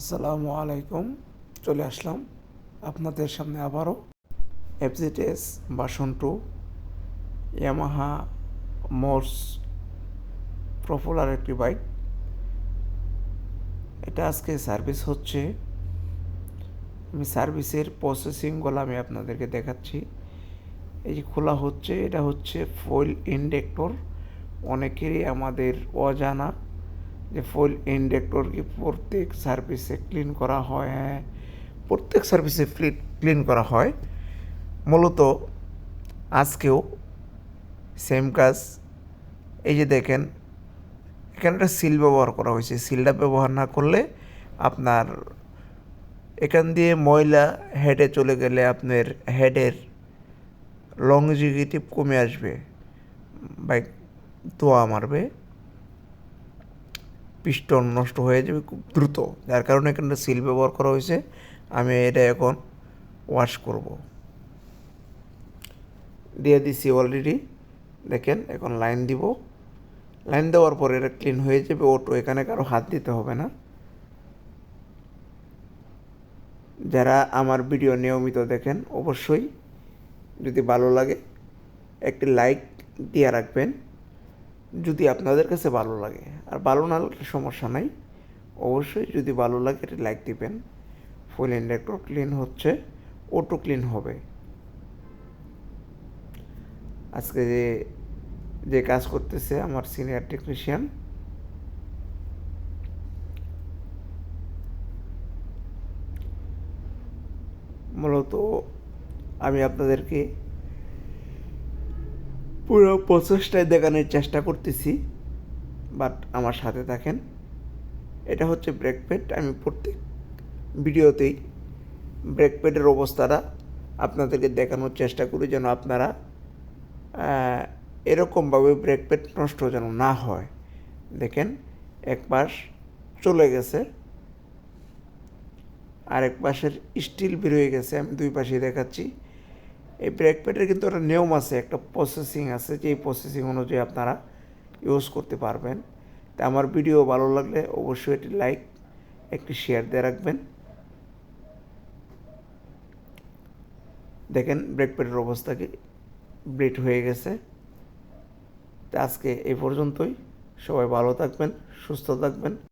আসসালামু আলাইকুম, চলে আসলাম আপনাদের সামনে আবারও। এফজেটিএস বাসন টু ইয়ামাহা মোর্স পপুলার একটি বাইক এটা আজকে সার্ভিস হচ্ছে। আমি সার্ভিসের প্রসেসিংগুলো আমি আপনাদেরকে দেখাচ্ছি। এই যে খোলা হচ্ছে, এটা হচ্ছে ফুয়েল ইন্ডেক্টর অনেকেরই আমাদের অজানা যে ফুল ইন্ডেক্টর কি প্রত্যেক সার্ভিসে ক্লিন করা হয় হ্যাঁ? প্রত্যেক সার্ভিসে ক্লিন করা হয়। মূলত আজকেও সেম কাজ। এই যে দেখেন, এখানে একটা সিল ব্যবহার করা হয়েছে। সিলটা ব্যবহার না করলে আপনার এখান দিয়ে ময়লা হেডে চলে গেলে আপনার হেডের লংজিগিটিভ কমে আসবে। বাইক ধোয়া মারবে। পিস্টন নষ্ট হয়ে যাবে খুব দ্রুত। যার কারণে এখানে সিল ব্যবহার করা হয়েছে। আমি এটা এখন ওয়াশ করব। দিয়ে দিছি অলরেডি দেখেন, এখন লাইন দিব। লাইন দেওয়ার পর এটা ক্লিন হয়ে যাবে। অটো এখানে কারও হাত দিতে হবে না। যারা আমার ভিডিও নিয়মিত দেখেন, অবশ্যই যদি ভালো লাগে, একটি লাইক দিয়ে রাখবেন। যদি আপনাদের কাছে ভালো লাগে, আর ভালো না লাগলে সমস্যা নাই, অবশ্যই যদি ভালো লাগে এটা লাইক দিবেন। ফুল ইন্ডাক্টর ক্লিন হচ্ছে অটো ক্লিন হবে। আজকে যে যে কাজ করতেছে আমার সিনিয়র টেকনিশিয়ান মূলত আমি আপনাদেরকে পুরো প্রসেসটাই দেখানোর চেষ্টা করতেছি বাট আমার সাথে থাকেন। এটা হচ্ছে ব্রেক প্যাড আমি প্রত্যেক ভিডিওতেই ব্রেক প্যাডের অবস্থাটা আপনাদেরকে দেখানোর চেষ্টা করি যেন আপনারা এরকমভাবে ব্রেক প্যাড নষ্ট যেন না হয়। দেখেন, এক পাশ চলে গেছে আর এক পাশের স্টিল বেরোয় গেছে, আমি দুই পাশে দেখাচ্ছি। এই ব্রেক প্যাডের কিন্তু একটা নিয়ম আছে, একটা প্রসেসিং আছে, যে প্রসেসিং অনুযায়ী আপনারা ইউজ করতে পারবেন। তা আমার ভিডিও ভালো লাগলে অবশ্যই একটি লাইক একটি শেয়ার দিয়ে রাখবেন। দেখেন ব্রেক প্যাডের অবস্থা কি ব্রেড হয়ে গেছে। তা আজকে এই পর্যন্তই। সবাই ভালো থাকবেন, সুস্থ থাকবেন।